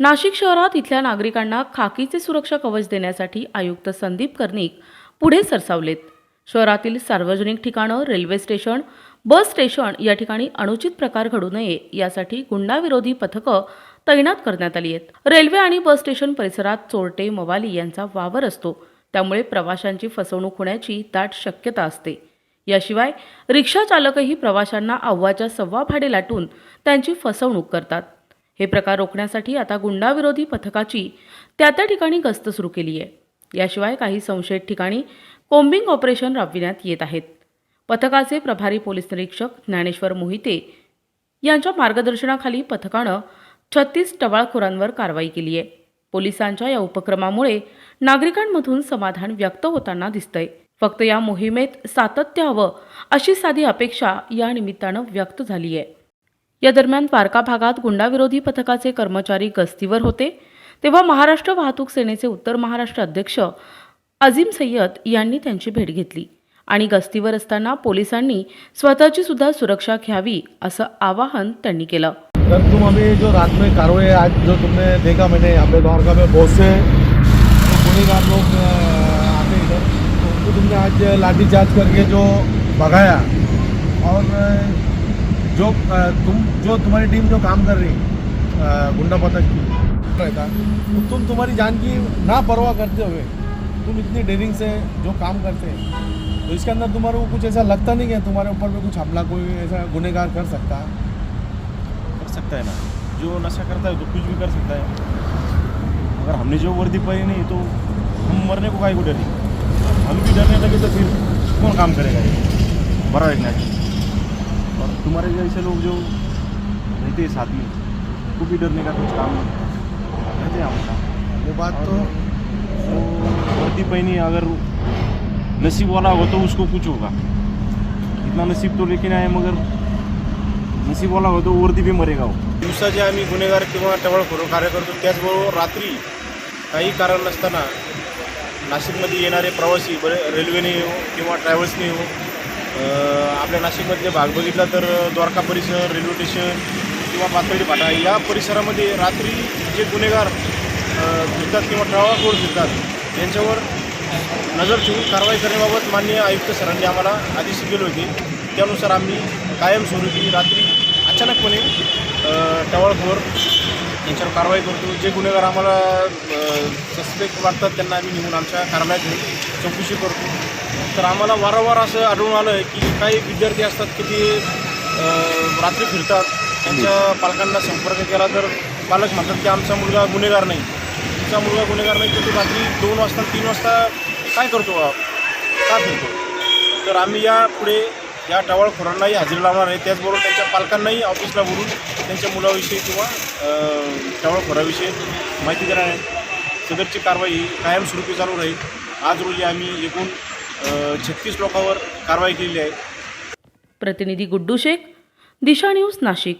नाशिक शहरात इथल्या नागरिकांना खाकीचे सुरक्षा कवच देण्यासाठी आयुक्त संदीप कर्णिक पुढे सरसावलेत. शहरातील सार्वजनिक ठिकाणं रेल्वे स्टेशन बस स्टेशन या ठिकाणी अनुचित प्रकार घडू नये यासाठी गुंडाविरोधी पथकं तैनात करण्यात आली आहेत. रेल्वे आणि बस स्टेशन परिसरात चोरटे मवाली यांचा वावर असतो. त्यामुळे प्रवाशांची फसवणूक होण्याची दाट शक्यता असते. याशिवाय रिक्षा चालकही प्रवाशांना अव्वाच्या सव्वा भाडे लाटून त्यांची फसवणूक करतात. हे प्रकार रोखण्यासाठी आता गुंडाविरोधी पथकाची त्या त्या ठिकाणी गस्त सुरू केली आहे. याशिवाय काही संशयित ठिकाणी कोम्बिंग ऑपरेशन राबविण्यात येत आहेत. पथकाचे प्रभारी पोलीस निरीक्षक ज्ञानेश्वर मोहिते यांच्या मार्गदर्शनाखाली पथकानं छत्तीस टवाळखोरांवर कारवाई केली आहे. पोलिसांच्या या उपक्रमामुळे नागरिकांमधून समाधान व्यक्त होताना दिसतंय. फक्त या मोहिमेत सातत्य हवं अशी साधी अपेक्षा या निमित्तानं व्यक्त झाली आहे. या दरम्यान द्वारका भागात गुंडाविरोधी पथकाचे कर्मचारी गस्तीवर होते. तेव्हा महाराष्ट्र वाहतूक सेनेचे उत्तर महाराष्ट्र अध्यक्ष अझीम सय्यद यांनी त्यांची भेट घेतली आणि गस्तीवर असताना पोलिसांनी स्वतःची सुद्धा सुरक्षा घ्यावी असं आवाहन त्यांनी केलं. परंतु तुम अभी जो रात में कार्रवाई आज जो तुमने देखा मैंने यहाँ पे द्वारका में बहुत से गुनेगार लोग आते इधर। तो उनको तुमने आज लाठी चार्ज करके जो भगाया और जो तुम, जो तुम्हारी टीम जो काम कर रही गुंडा पथक की रहता तो तुम तुम्हारी जान की ना परवाह करते हुए, तुम इतनी डेरिंग से जो काम करते हैं तो इसके अंदर तुम्हारे को कुछ ऐसा लगता नहीं है? तुम्हारे ऊपर में कुछ हमला कोई ऐसा गुनेगार कर सकता है? कर सकता है ना। जो नशा करता है तो कुछ भी कर सकता है। अगर हमने जो वर्दी पाई नहीं तो हम मरने को काय को डरे? हम भी डरने लगे तो फिर कौन काम करेगा ये? बड़ा एक तुम्हारे जैसे लोग जो रहते हैं साथ में उनको भी डरने का कुछ काम नहीं रहते हैं हमेशा वो बात तो वर्दी पहनी अगर नसीब वाला हो तो उसको कुछ होगा। इतना नसीब तो लेकिन आहे मगर नसीबवाला हो तो वर्दी बी मरेगा हो दिवसाचे आम्ही गुन्हेगार किंवा टवळखोर कार्य करतो त्याचबरोबर रात्री काही कारण नसताना नाशिकमध्ये येणारे प्रवासी बरे रेल्वेने येऊ किंवा ट्रॅव्हल्सने येऊ अं, आपल्या नाशिकमधले भाग बघितला तर द्वारका परिसर रेल्वे स्टेशन किंवा पातळी फाटा या परिसरामध्ये रात्री जे गुन्हेगार अं, फिरतात किंवा टळाखोर फिरतात यांच्यावर नजर ठेवून कारवाई करण्याबाबत माननीय आयुक्त सरांनी आम्हाला आदेश दिले होते. त्यानुसार आम्ही कायमस्वरूपी रात्री अचानकपणे टवाळखोर यांच्यावर कारवाई करतो. जे गुन्हेगार आम्हाला सस्पेक्ट वाटतात त्यांना आम्ही नेऊन आमच्या कार्यालयात घेऊन चौकशी करतो. तर आम्हाला वारंवार असं आढळून आलं आहे की काही विद्यार्थी असतात की ते रात्री फिरतात. त्यांच्या पालकांना संपर्क केला तर पालक म्हणतात की आमचा मुलगा गुन्हेगार नाही. तुमचा मुलगा गुन्हेगार नाही तर तो रात्री दोन वाजता तीन वाजता काय करतो का फिरतो? तर आम्ही या पुढे या टवाळखोरांनाही हजेरी लावणार आहे. त्याचबरोबर त्यांच्या पालकांनाही ऑफिसला बोलून त्यांच्या मुलाविषयी किंवा टवाळखोराविषयी माहिती देणार आहे. सदरची कारवाई कायमस्वरूपी चालू राहील. आज रोजी आम्ही एकूण छत्तीस लोकांवर कारवाई केलेली आहे. प्रतिनिधी गुड्डू शेख दिशा न्यूज नाशिक.